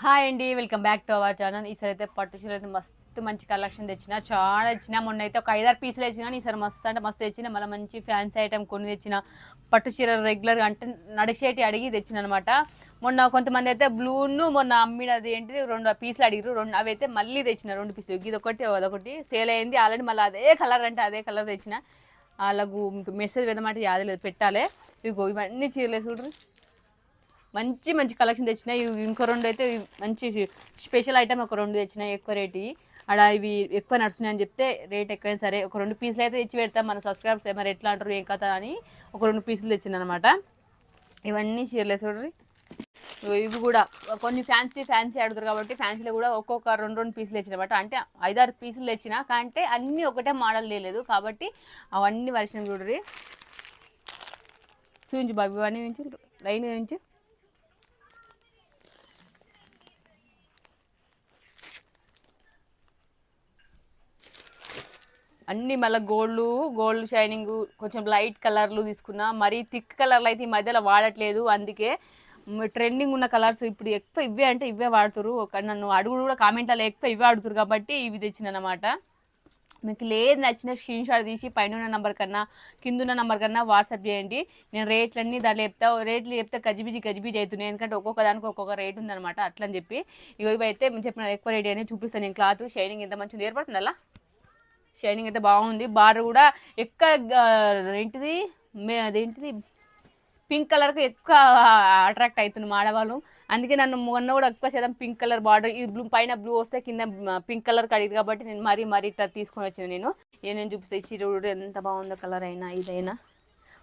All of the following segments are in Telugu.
హాయ్ అండి welcome back to our channel. ఈసారి అయితే పట్టు చీర అయితే మస్తు మంచి కలెక్షన్ తెచ్చిన. చాలా తెచ్చిన మొన్న అయితే ఒక ఐదారు పీసులు తెచ్చిన ఈసారి మస్తు అంటే మస్తు తెచ్చిన. మళ్ళీ మంచి ఫ్యాన్సీ ఐటమ్ కొన్ని తెచ్చిన. పట్టు చీర రెగ్యులర్గా అంటే నడిచేటి అడిగి తెచ్చిన అనమాట మొన్న కొంతమంది అయితే బ్లూను మొన్న అమ్మినది ఏంటిది రెండు పీసులు అడిగారు రెండు అవి అయితే మళ్ళీ తెచ్చిన రెండు పీసులు. ఇది ఒకటి అదొకటి. సేల్ అయింది ఆల్రెడీ మళ్ళీ అదే కలర్ అంటే అదే కలర్ తెచ్చిన. వాళ్ళకు మెసేజ్ పెట్టమంటే యాదలేదు పెట్టాలి. ఇగో ఇవన్నీ చీరలు చూడరు మంచి మంచి కలెక్షన్ తెచ్చిన ఇవి ఇంకో రెండు అయితే మంచి స్పెషల్ ఐటమ్ ఒక రెండు తెచ్చిన ఎక్కువ రేటు అక్కడ ఇవి ఎక్కువ నడుస్తున్నాయి అని చెప్తే రేట్ ఎక్కువైనా సరే ఒక రెండు పీసులు అయితే తెచ్చి పెడతాం. మన సబ్స్క్రైబర్స్ మరి ఎట్లా అంటారు ఏం కథ అని ఒక రెండు పీసులు తెచ్చిన అనమాట ఇవన్నీ షేర్లెస్ చూడండి. ఇవి కూడా కొన్ని ఫ్యాన్సీ ఫ్యాన్సీ అడుగుతారు కాబట్టి ఫ్యాన్సీలో కూడా ఒక్కొక్క రెండు రెండు పీసులు తెచ్చినమాట. అంటే ఐదారు పీసులు తెచ్చిన కంటే అన్నీ ఒకటే మోడల్ లేదు కాబట్టి అవన్నీ వర్షన్ చూడరి చూపించు బాబు ఇవన్నీ చూపించు. లైన్ చూపించు. అన్ని మళ్ళీ గోల్డ్ గోల్డ్ షైనింగ్ కొంచెం లైట్ కలర్లు తీసుకున్నా మరీ థిక్ కలర్లు అయితే ఈ మధ్యలో వాడట్లేదు. అందుకే ట్రెండింగ్ ఉన్న కలర్స్ ఇప్పుడు ఎక్కువ ఇవే అంటే ఇవే వాడుతురు ఒక నన్ను అడుగుడు కూడా కామెంట్లో ఎక్కువ ఇవే ఆడుతురు కాబట్టి ఇవి తెచ్చిన అనమాట మీకు లేదు నచ్చిన స్క్రీన్ షాట్ తీసి పైన ఉన్న నెంబర్ కన్నా కింద ఉన్న నెంబర్ కన్నా వాట్సాప్ చేయండి. నేను రేట్లన్నీ దాంట్లో చెప్తా రేట్లు చెప్తే గజిబిజి గజిబిజి అవుతున్నాయి ఎందుకంటే ఒక్కొక్క దానికి ఒక్కొక్క రేట్ ఉందన్నమాట. అట్లని చెప్పి ఇగో ఇవి అయితే చెప్పిన ఎక్కువ రేట్ అని చూపిస్తాను. నేను క్లాత్ షైనింగ్ ఎంత మంచిది ఏర్పడుతుంది అలా షైనింగ్ అయితే బాగుంది. బార్డర్ కూడా ఎక్కువ ఏంటిది? మే అదేంటిది? పింక్ కలర్కి ఎక్కువ అట్రాక్ట్ అవుతుంది మా ఆడవాళ్ళు. అందుకే నన్ను మొన్న కూడా ఎక్కువ శాతం పింక్ కలర్ బార్డర్ ఈ బ్లూ పైన బ్లూ వస్తే కింద పింక్ కలర్ కడిగింది కాబట్టి నేను మరీ మరీ ఇట్లా తీసుకొని వచ్చాను నేను. ఏ నేను చూపిస్తే చీర ఎంత బాగుందో కలర్ అయినా ఇదైనా.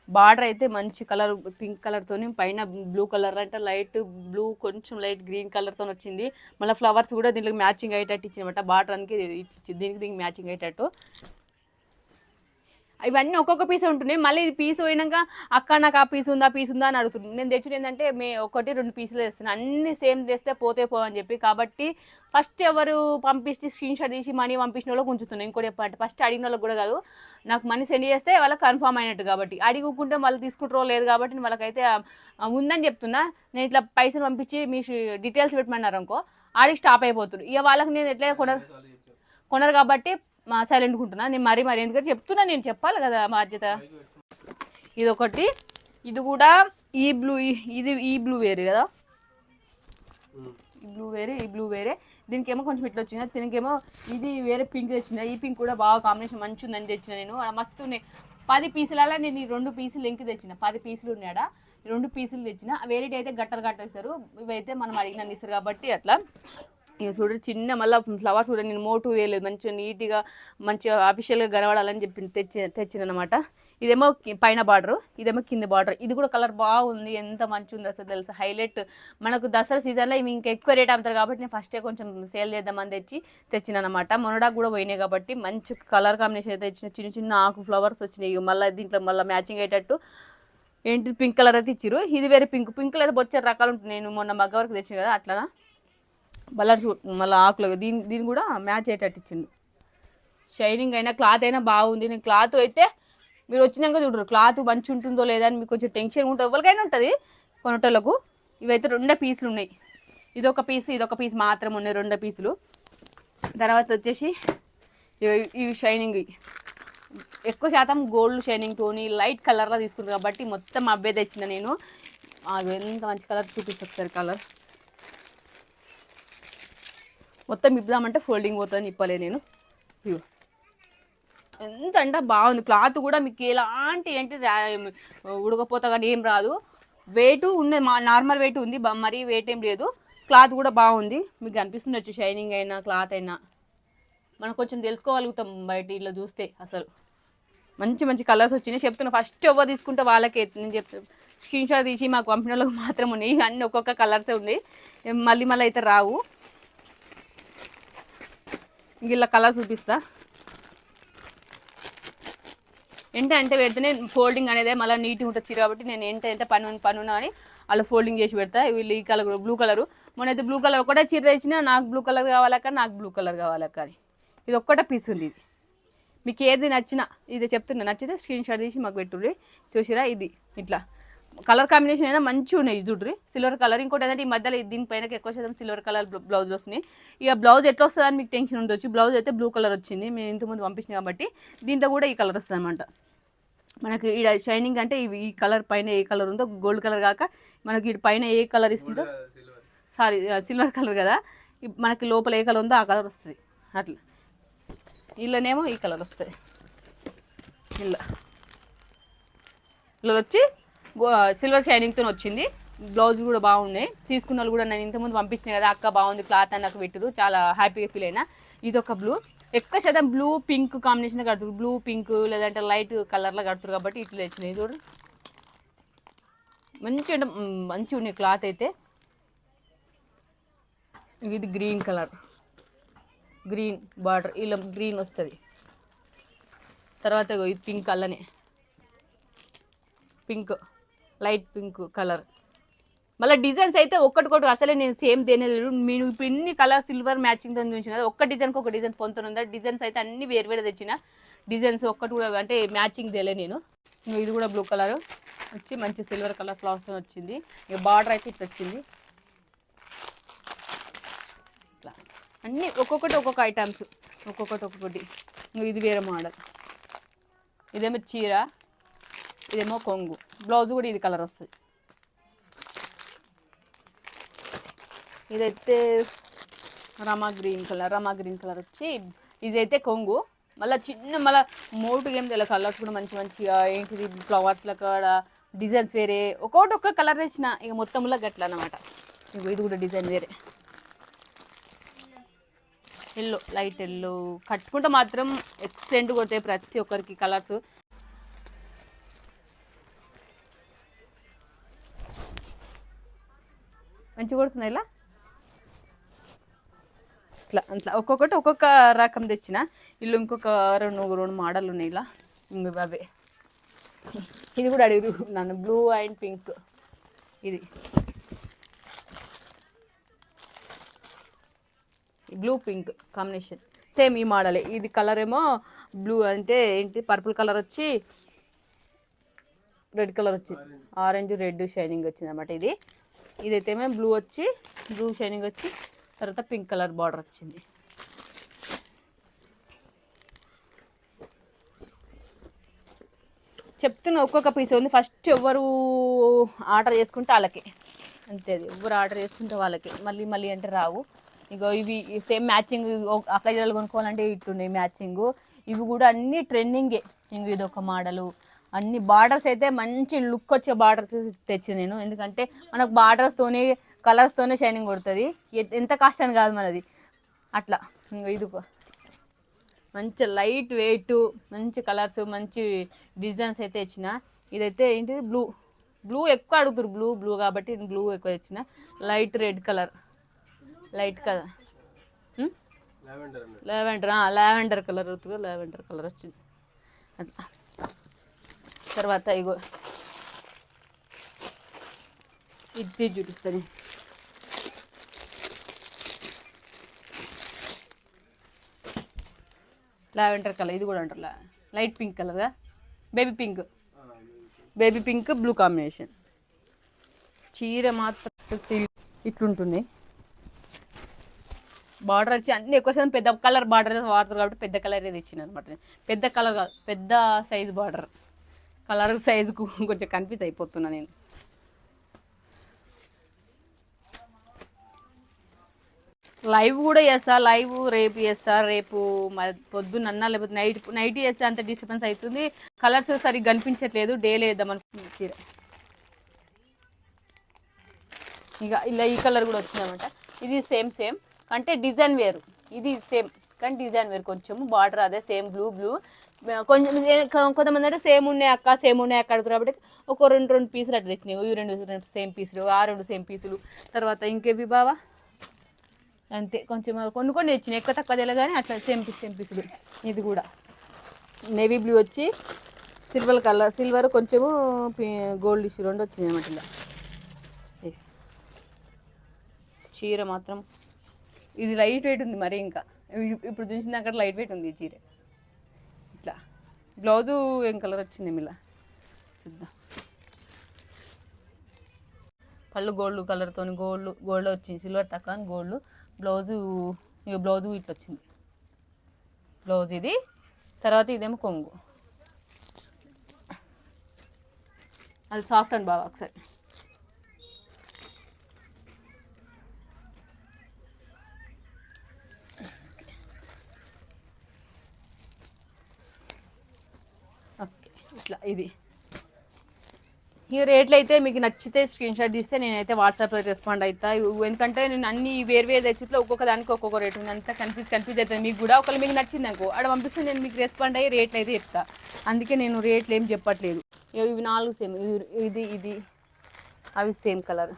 బార్డర్ అయితే మంచి కలర్ పింక్ కలర్తో పైన బ్లూ కలర్ అంటే లైట్ బ్లూ కొంచెం లైట్ గ్రీన్ కలర్తో వచ్చింది. మళ్ళీ ఫ్లవర్స్ కూడా దీనికి మ్యాచింగ్ అయ్యేటట్టు ఇచ్చిందన్నమాట బార్డర్ అనేది దీనికి దీనికి మ్యాచింగ్ అయ్యేటట్టు. ఇవన్నీ ఒక్కొక్క పీస్ ఉంటున్నాయి మళ్ళీ ఇది పీస్ పోయినాక అక్క నాకు ఆ పీస్ ఉందా పీస్ ఉందా అని అడుగుతుంది నేను తెచ్చుడు ఏంటంటే మే ఒకటి రెండు పీసులు తెస్తాను అన్ని సేమ్ తెస్తే పోతే పోవని చెప్పి. కాబట్టి ఫస్ట్ ఎవరు పంపించి స్క్రీన్ షాట్ తీసి మనీ పంపించిన వాళ్ళకి ఉంచుతున్నాను ఇంకోటి చెప్పాలంటే ఫస్ట్ అడిగిన వాళ్ళకి కూడా కాదు. నాకు మనీ సెండ్ చేస్తే వాళ్ళకి కన్ఫామ్ అయినట్టు కాబట్టి. అడిగుకుంటే వాళ్ళు తీసుకుంటారో లేదు కాబట్టి నేను వాళ్ళకైతే ఉందని చెప్తున్నా. నేను ఇట్లా పైసలు పంపించి మీ డీటెయిల్స్ పెట్టమన్నారు అనుకో ఆడికి స్టాప్ అయిపోతుంది ఇక వాళ్ళకి నేను ఎట్లా కొనరు కొనరు కాబట్టి మా సైలెంట్గా ఉంటున్నా. నేను మరీ మరీ ఎందుకంటే చెప్తున్నా నేను చెప్పాలి కదా బాధ్యత. ఇది ఒకటి ఇది కూడా ఈ బ్లూ ఇది ఈ బ్లూ వేరే కదా? ఈ బ్లూ వేరే ఈ బ్లూ వేరే. దీనికేమో కొంచెం ఇట్లా వచ్చింది. దీనికేమో ఇది వేరే పింక్ తెచ్చిన. ఈ పింక్ కూడా బాగా కాంబినేషన్ మంచి ఉందని తెచ్చిన నేను. మస్తు పది పీసులలో నేను ఈ రెండు పీసులు ఇంక తెచ్చిన. పది పీసులు ఉన్నాడ రెండు పీసులు తెచ్చిన. వేరేటి అయితే గట్టలు కట్టేస్తారు. ఇవైతే మనం అడిగిన ఇస్తారు కాబట్టి అట్లా. ఇక చూడండి చిన్న మళ్ళీ ఫ్లవర్స్ కూడా నేను మోటు వేయలేదు. మంచిగా నీట్గా మంచిగా ఆఫీషియల్గా కనబడాలని చెప్పి తెచ్చి తెచ్చినమాట ఇదేమో పైన బార్డర్ ఇదేమో కింద బార్డర్ ఇది కూడా కలర్ బాగుంది. ఎంత మంచిగా ఉంది అసలు తెలుసా? హైలైట్ మనకు దసరా సీజన్లో ఇవి ఇంకా ఎక్కువ రేట్ అమ్ముతారు కాబట్టి నేను ఫస్టే కొంచెం సేల్ చేద్దామని తెచ్చి తెచ్చినమాట మొనడాకు కూడా పోయినాయి కాబట్టి మంచి కలర్ కాంబినేషన్ అయితే తెచ్చిన చిన్న చిన్న ఆకు ఫ్లవర్స్ వచ్చినాయి. మళ్ళీ దీంట్లో మళ్ళీ మ్యాచింగ్ అయ్యేటట్టు ఏంటి పింక్ కలర్ అయితే ఇచ్చారు ఇది వేరే పింక్ పింక్ కలర్ వచ్చే రకాలు ఉంటుంది నేను మొన్న మగ్గ వరకు తెచ్చిన కదా అట్లా మళ్ళీ మళ్ళీ ఆకులు దీని దీన్ని కూడా మ్యాచ్ అయ్యేటట్టు ఇచ్చిండు. షైనింగ్ అయినా క్లాత్ అయినా బాగుంది. నేను క్లాత్ అయితే మీరు వచ్చినాక చూడరు. క్లాత్ మంచి ఉంటుందో లేదా అని మీకు కొంచెం టెన్షన్ ఉంటుంది ఎవరికైనా ఉంటుంది కొనటలకు ఇవైతే రెండే పీసులు ఉన్నాయి. ఇదొక పీసు ఇదొక పీస్ మాత్రం ఉన్నాయి రెండే పీసులు. తర్వాత వచ్చేసి ఇవి- షైనింగ్ ఎక్కువ శాతం గోల్డ్ షైనింగ్ తోని లైట్ కలర్లో తీసుకుంటారు కాబట్టి మొత్తం అబ్బే తెచ్చిన నేను. అది ఎంత మంచి కలర్ చూపిస్తుంది కలర్ మొత్తం ఇప్పుదామంటే ఫోల్డింగ్ పోతుందని ఇప్పలే నేను. ఎంత అంటే బాగుంది. క్లాత్ కూడా మీకు ఎలాంటి ఏంటి ఉడకపోతా కానీ ఏం రాదు. వెయిట్ ఉన్నది. మా నార్మల్ వెయిట్ ఉంది. మరీ వెయిట్ ఏం లేదు. క్లాత్ కూడా బాగుంది. మీకు అనిపిస్తుంది వచ్చి షైనింగ్ అయినా క్లాత్ అయినా. మనం కొంచెం తెలుసుకోగలుగుతాం బయట ఇట్లా చూస్తే అసలు. మంచి మంచి కలర్స్ వచ్చినాయి. చెప్తున్నా. ఫస్ట్ ఎవరు తీసుకుంటే వాళ్ళకే. నేను చెప్తాను స్క్రీన్ షాట్ తీసి మాకు పంపిన వాళ్ళకి మాత్రం ఉన్నాయి. అన్నీ ఒక్కొక్క కలర్సే ఉన్నాయి. మళ్ళీ మళ్ళీ అయితే రావు. ఇలా కలర్ చూపిస్తా. ఏంటి అంటే పెడితేనే ఫోల్డింగ్ అనేది మళ్ళీ నీట్గా ఉంటుంది చీర కాబట్టి నేను ఏంటంటే అంటే పని ఉంది- అని అలా ఫోల్డింగ్ చేసి పెడతా. వీళ్ళు ఈ కలర్ బ్లూ కలరు మొన్న అయితే బ్లూ కలర్ ఒకటే చీర తెచ్చినా నాకు బ్లూ కలర్ కావాలక్క నాకు బ్లూ కలర్ కావాలక్క అని. ఇది ఒక్కటే పీస్ ఉంది ఇది. మీకు ఏది నచ్చినా ఇది చెప్తున్నా నచ్చితే స్క్రీన్ షాట్ తీసి మాకు పెట్టుర్రి. చూసిరా ఇది ఇట్లా. కలర్ కాంబినేషన్ అయినా మంచిగా ఉన్నాయి చూడ్రి. సిల్వర్ కలర్ ఇంకోటి ఏంటంటే ఈ మధ్యలో దీనిపైన ఎక్కువ శాతం సిల్వర్ కలర్ బ్లౌజ్ వస్తున్నాయి. ఇక బ్లౌజ్ ఎట్లా వస్తుందని అని మీకు టెన్షన్ ఉండొచ్చు. బ్లౌజ్ అయితే బ్లూ కలర్ వచ్చింది. మేము ఇంతకుముందు పంపించిన కాబట్టి దీంట్లో కూడా ఈ కలర్ వస్తుంది అనమాట మనకి ఈ షైనింగ్ అంటే ఈ కలర్ పైన ఏ కలర్ ఉందో గోల్డ్ కలర్ కాక మనకి ఈ పైన ఏ కలర్ ఇస్తుందో సారీ సిల్వర్ కలర్ కదా. మనకి లోపల ఏ కలర్ ఉందో ఆ కలర్ వస్తుంది. అట్లా. ఇళ్ళనేమో ఈ కలర్ వస్తుంది. ఇలా ఇలా వచ్చి సిల్వర్ షైనింగ్తో వచ్చింది. బ్లౌజ్ కూడా బాగున్నాయి. తీసుకున్న వాళ్ళు కూడా నేను ఇంతకుముందు పంపించిన కదా అక్క బాగుంది క్లాత్ అని నాకు పెట్టారు చాలా హ్యాపీగా ఫీల్ అయినా. ఇది ఒక బ్లూ ఎక్కువ శాతం బ్లూ పింక్ కాంబినేషన్ కడుతురు బ్లూ పింక్ లేదంటే లైట్ కలర్లో కడుతురు కాబట్టి ఇట్లా తెచ్చినాయి చూడు. మంచి మంచిగా ఉన్నాయి క్లాత్ అయితే. ఇది గ్రీన్ కలర్ గ్రీన్ బార్డర్ ఇలా గ్రీన్ వస్తుంది. తర్వాత ఇది పింక్ అల్లనే పింక్ లైట్ పింక్ కలర్. మళ్ళీ డిజైన్స్ అయితే ఒక్కటికొకటి అసలే నేను సేమ్ దేనేది మీరు ఇప్పుడు ఇన్ని కలర్ సిల్వర్ మ్యాచింగ్తో చూసిన కదా ఒక్క డిజైన్కి ఒక డిజైన్ పొందుతుందా డిజైన్స్ అయితే అన్ని వేరు వేరే తెచ్చిన. డిజైన్స్ ఒక్కటి కూడా అంటే మ్యాచింగ్ తెలియ నేను. ఇది కూడా బ్లూ కలర్. వచ్చి మంచి సిల్వర్ కలర్ ఫ్లవర్స్తో వచ్చింది. ఇక బార్డర్ అయితే ఇట్లా వచ్చింది. ఇట్లా. అన్నీ ఒక్కొక్కటి ఒక్కొక్క ఐటమ్స్. ఒక్కొక్కటి ఒక్కొక్కటి. ఇది వేరే మోడల్. ఇదేమో చీర. ఇదేమో కొంగు. బ్లౌజ్ కూడా ఇది కలర్ వస్తుంది. ఇదైతే రమా గ్రీన్ కలర్ రమా గ్రీన్ కలర్ వచ్చి ఇదైతే కొంగు. మళ్ళీ చిన్న మళ్ళీ మోటుగా ఏం తెలియదు కలర్స్ కూడా మంచి మంచిగా ఏంటిది ఫ్లవర్స్లో కూడా డిజైన్స్ వేరే. ఒక్కొక్కటి ఒక్క కలర్ వేసిన ఇక మొత్తంలో గట్ల అనమాట ఇది కూడా డిజైన్ వేరే. ఎల్లో లైట్ ఎల్లో కట్టుకుంటే మాత్రం ఎక్సెంట్ కొడతాయి ప్రతి ఒక్కరికి కలర్స్ మంచిగా కొడుతుంది ఇలా? ఇట్లా అట్లా ఒక్కొక్కటి ఒక్కొక్క రకం తెచ్చిన. ఇల్లు ఇంకొక రెండు రెండు మోడల్ ఉన్నాయి ఇలా. ఇంక అవే. ఇది కూడా అడిగి నన్ను. Blue and pink. ఇది. Blue pink combination. సేమ్ ఈ మోడలే. ఇది కలర్ ఏమో బ్లూ అంటే ఏంటి? పర్పుల్ కలర్ వచ్చి రెడ్ కలర్ వచ్చింది ఆరెంజ్ రెడ్ షైనింగ్ వచ్చింది అనమాట ఇది. ఇదైతే ఏమో బ్లూ వచ్చి బ్లూ షైనింగ్ వచ్చి తర్వాత పింక్ కలర్ బార్డర్ వచ్చింది. చెప్తున్న ఒక్కొక్క పీస్ ఉంది. ఫస్ట్ ఎవరు ఆర్డర్ చేసుకుంటే వాళ్ళకి. అంతే అది. ఎవరు ఆర్డర్ చేసుకుంటే వాళ్ళకి. మళ్ళీ మళ్ళీ అంటే రావు. ఇగో ఇవి సేమ్ మ్యాచింగ్ అక్కడ చేయాలి కొనుక్కోవాలంటే ఇట్టున్నాయి మ్యాచింగ్ ఇవి కూడా అన్నీ ట్రెండింగే ఇంక ఇది ఒక మోడలు అన్ని బార్డర్స్ అయితే మంచి లుక్ వచ్చే బార్డర్ తెచ్చి నేను. ఎందుకంటే మనకు బార్డర్స్తోనే కలర్స్తోనే షైనింగ్ కొడుతుంది. ఎంత కాస్ట్ అని కాదు మనది. అట్లా. ఇంకో ఇది మంచి లైట్ వెయిట్ మంచి కలర్స్ మంచి డిజైన్స్ అయితే ఇచ్చిన ఇదైతే ఏంటిది? బ్లూ బ్లూ ఎక్కువ అడుగుతారు బ్లూ బ్లూ కాబట్టి బ్లూ ఎక్కువ ఇచ్చిన light red colour light colour lavender lavender colour అవుతుంది లావెండర్ కలర్ వచ్చింది. అట్లా. తర్వాత ఇగో. ఇది చూపిస్తుంది లావెండర్ కలర్ ఇది కూడా అంటారు లైట్ పింక్ కలర్గా baby pink. Baby pink blue combination. చీర మాత్రం ఇట్లుంటుంది. బార్డర్ వచ్చి అన్ని ఎక్కువ శాతం పెద్ద కలర్ బార్డర్ వాడతారు కాబట్టి పెద్ద కలర్ ఏది ఇచ్చిన అనమాట పెద్ద కలర్ కాదు పెద్ద సైజ్ బార్డర్. కలర్ సైజుకు కొంచెం కన్ఫ్యూజ్ అయిపోతున్నా నేను. లైవ్ కూడా చేస్తా లైవ్ రేపు చేస్తా రేపు మ- పొద్దున్న అన్నా లేకపోతే నైట్ నైట్ చేస్తే అంత డిస్టర్బెన్స్ అవుతుంది. కలర్స్ సరిగ్గా కనిపించట్లేదు డేలో వేద్దాం అనుకుంటుంది చీర. ఇక ఇలా ఈ కలర్ కూడా వచ్చిందనమాట ఇది సేమ్ సేమ్. అంటే డిజైన్ వేరు. ఇది సేమ్. కానీ డిజైన్ వేరు కొంచెం బార్డర్ అదే సేమ్ బ్లూ బ్లూ. కొంచెం కొంతమంది అంటే సేమ్ ఉన్నాయి అక్క సేమ్ ఉన్నాయి అక్క అడుగుతారు కాబట్టి ఒక రెండు రెండు పీసులు అట్లా తెచ్చినాయి. ఇవి రెండు రెండు సేమ్ పీసులు ఆ రెండు సేమ్ పీసులు. తర్వాత ఇంకేవి బావా? అంతే కొంచెం కొన్ని కొన్ని తెచ్చినాయి. ఎక్కువ తక్కువ తెలియదు కానీ అట్లా సేమ్ పీస్ సేమ్ పీసులు. ఇది కూడా. నేవీ బ్లూ వచ్చి సిల్వర్ కలర్ సిల్వర్ కొంచెము గోల్డ్ ఇష్యూ రెండు వచ్చింది అనమాట ఇలా. చీర మాత్రం. ఇది లైట్ వెయిట్ ఉంది మరి ఇంకా. ఇప్పుడు చూసిన అక్కడ లైట్ వెయిట్ ఉంది ఈ చీర. బ్లౌజు ఏం కలర్ వచ్చింది ఇలా చూద్దాం. పళ్ళు గోల్డ్ కలర్తో గోల్డ్ గోల్డ్ వచ్చింది సిల్వర్ తక్కువ గోల్డ్. బ్లౌజు ఇక బ్లౌజు ఇట్లా వచ్చింది. బ్లౌజ్ ఇది తర్వాత ఇదేమో కొంగు. అది సాఫ్ట్ అండ్ బాగా ఒకసారి ఓకే ఇట్లా ఇది. ఈ రేట్లు అయితే మీకు నచ్చితే స్క్రీన్ షాట్ తీస్తే నేనైతే వాట్సాప్లో రెస్పాండ్ అవుతా ఇవి ఎందుకంటే నేను అన్ని వేరు వేరు తెచ్చిట్లో ఒక్కొక్క దానికి ఒక్కొక్క రేట్ ఉంది. అంతా కన్ఫ్యూజ్ కన్ఫ్యూజ్ అవుతుంది. మీకు కూడా ఒకవేళ మీకు నచ్చింది అనుకో ఆడ పంపిస్తే నేను మీకు రెస్పాండ్ అయ్యి రేట్లు అయితే చెప్తా. అందుకే నేను రేట్లు ఏం చెప్పట్లేదు. ఇవి నాలుగు సేమ్ ఇది ఇది. అవి సేమ్ కలర్.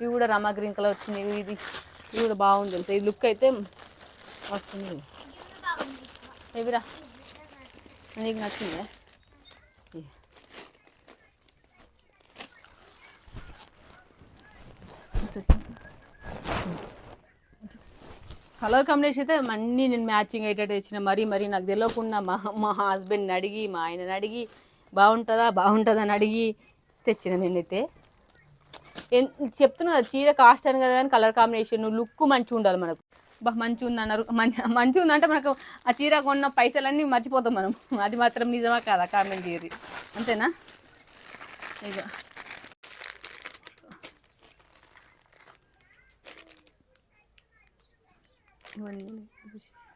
ఇవి కూడా రమా గ్రీన్ కలర్ వచ్చింది. ఇది ఇది కూడా బాగుంది తెలుసా? ఈ లుక్ అయితే వస్తుంది. ఇవిరా నీకు నచ్చిందా? కలర్ కాంబినేషన్ అయితే అన్నీ నేను మ్యాచింగ్ అయ్యేటట్టు తెచ్చిన. మరీ మరీ నాకు తెలియకుండా మా మా హస్బెండ్ని అడిగి మా ఆయనని అడిగి బాగుంటుందా బాగుంటుందా అని అడిగి తెచ్చిన నేనైతే. ఎన్- చెప్తున్నా చీర కాస్ట్ అని కదా కానీ కలర్ కాంబినేషన్ లుక్ మంచిగా ఉండాలి మనకు. బా మంచిగా ఉంది అన్నారు. మంచి మంచిగా ఉందంటే మనకు ఆ చీర కొన్న పైసలన్నీ మర్చిపోతాం మనం. అది మాత్రం నిజమా కాదా? కామెంట్ చేయరు అంతేనా? ఇక 因为你们不行。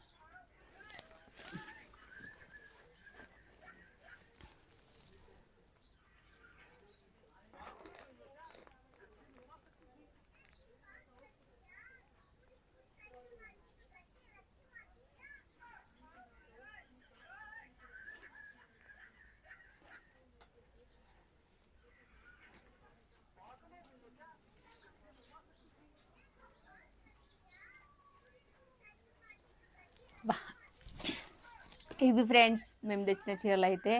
ఇవి ఫ్రెండ్స్ మేము తెచ్చిన చీరలు అయితే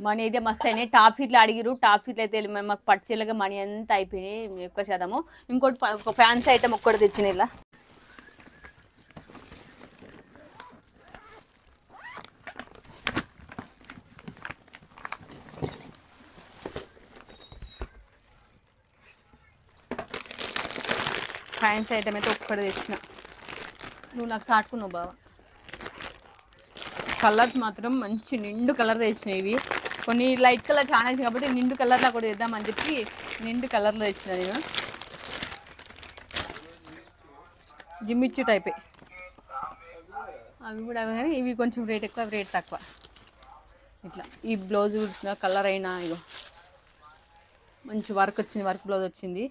మనీ అయితే మస్తు అయినాయి. టాప్ సీట్లు అడిగిరు టాప్ సీట్లు అయితే మేము మాకు పట్టు చీరలుగా మనీ అంతా అయిపోయినాయి. ఎక్కువ శాతము. ఇంకోటి ఒక ఫ్యాన్స్ ఐటమ్ ఒక్కటి తెచ్చిన ఇలా. ఫ్యాన్స్ ఐటమ్ అయితే ఒక్కటి తెచ్చిన. నువ్వు నాకు చాటుకున్నావు బావా. కలర్స్ మాత్రం మంచి నిండు కలర్ తెచ్చినాయి ఇవి. కొన్ని లైట్ కలర్ చాలా వచ్చినాయి కాబట్టి నిండు కలర్లో కూడా తెద్దామని చెప్పి నిండు కలర్లో తెచ్చిన నేను. జిమ్మిచ్చు టైపే. అవి కూడా అవి కానీ ఇవి కొంచెం రేట్ ఎక్కువ రేట్ తక్కువ. ఇట్లా ఈ బ్లౌజ్ కలర్ అయినా ఇగో. మంచి వర్క్ వచ్చింది వర్క్ బ్లౌజ్ వచ్చింది.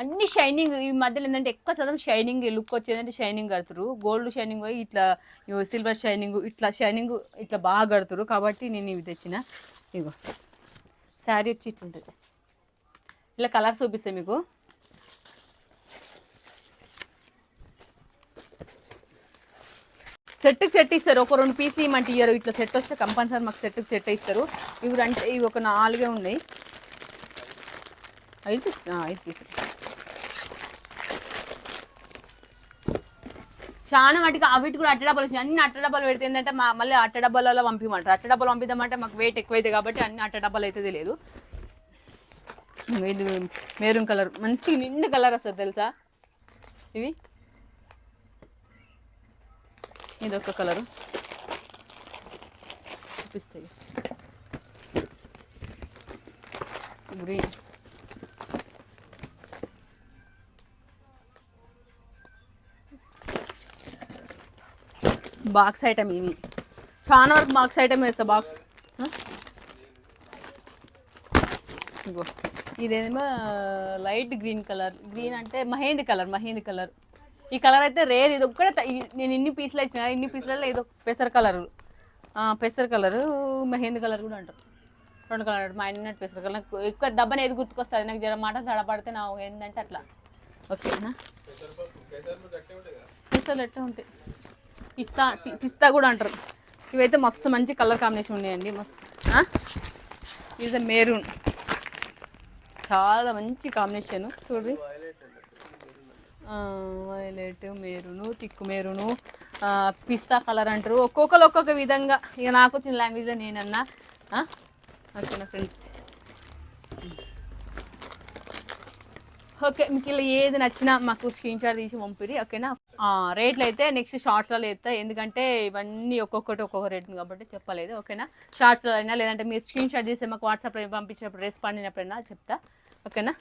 అన్ని షైనింగ్ ఈ మధ్యలో ఏంటంటే ఎక్కువ శాతం షైనింగ్ లుక్ వచ్చేదంటే షైనింగ్ కడుతురు గోల్డ్ షైనింగ్ పోయి ఇట్లా సిల్వర్ షైనింగ్ ఇట్లా షైనింగ్ ఇట్లా బాగా కడుతురు కాబట్టి నేను ఇవి తెచ్చిన. ఇగో శారీ వచ్చి ఇట్లుంటుంది ఇలా కలర్ చూపిస్తాయి మీకు. సెట్కి సెట్ ఇస్తారు. ఒక రెండు పీస్ ఇవ్వమంటే ఇయ్యరు. ఇట్లా సెట్ వస్తే కంపల్సరీ మాకు సెట్కి సెట్ ఇస్తారు. ఇవి అంటే ఇవి ఒక నాలుగే ఉన్నాయి. ఐదు ఐదు పీసులు చాలా మటుకు అవిటి కూడా అట్ట డబ్బాలు వచ్చినాయి అన్ని అట్ట డబ్బాలు పెడితే ఏంటంటే మా మళ్ళీ అట్ట డబ్బాలలో పంపించమంటారు అట్ట డబ్బాలు పంపిద్దామంటే మాకు వెయిట్ ఎక్కువైతే కాబట్టి అన్ని అట్ట డబ్బాలు అయితే లేదు. ఇది మెరూన్ కలర్ మంచి నిండు కలర్ వస్తుంది తెలుసా? ఇవి? ఇది ఒక కలరు. చూపిస్తాయి. గ్రీన్ బాక్స్ ఐటమ్ ఇవి. చాలా వరకు బాక్స్ ఐటమ్ వేస్తా బాక్స్. ఇగో ఇదేమో లైట్ గ్రీన్ కలర్. గ్రీన్ అంటే మహేంది కలర్ మహేంది కలర్. ఈ కలర్ అయితే రేర్ ఇది ఒక్కడే నేను ఇన్ని పీసులు ఇచ్చిన ఇన్ని పీసులలో ఇది ఒక పెసర కలర్. పెసర కలరు మహేంది కలర్ కూడా అంటారు. రెండు కలర్ మా ఆయన పెసర కలర్. నాకు ఎక్కువ దబ్బని ఏది గుర్తుకొస్తుంది. నాకు జర మాట తడపడితే నా ఏంటంటే అట్లా. ఓకేనా పెసర్లు ఎట్లా ఉంటాయి. పిస్తా పిస్తా కూడా అంటారు. ఇవైతే మస్తు మంచి కలర్ కాంబినేషన్ ఉన్నాయండి మస్తు. ఇది మెరూన్. చాలా మంచి కాంబినేషన్. చూడండి వైలెట్ మెరూను తిక్కు మెరూను. పిస్తా కలర్ అంటారు. ఒక్కొక్కరు ఒక్కొక్క విధంగా. ఇక నాకు వచ్చిన లాంగ్వేజ్లో నేనన్నా. ఓకేనా ఫ్రెండ్స్ ఓకే మీకు ఇలా ఏది నచ్చినా మాకు స్క్రీన్ షాట్ తీసి పంపిరి ఓకేనా? రేట్లు అయితే నెక్స్ట్ షార్ట్స్లో వేస్తా ఎందుకంటే ఇవన్నీ ఒక్కొక్కటి ఒక్కొక్క రేట్ ఉంది కాబట్టి చెప్పలేదు. ఓకేనా? షార్ట్స్లో అయినా లేదంటే మీరు స్క్రీన్ షాట్ చేసి మాకు వాట్సాప్లో పంపించినప్పుడు రెస్పాండ్ అయినప్పుడైనా చెప్తా. ఓకేనా?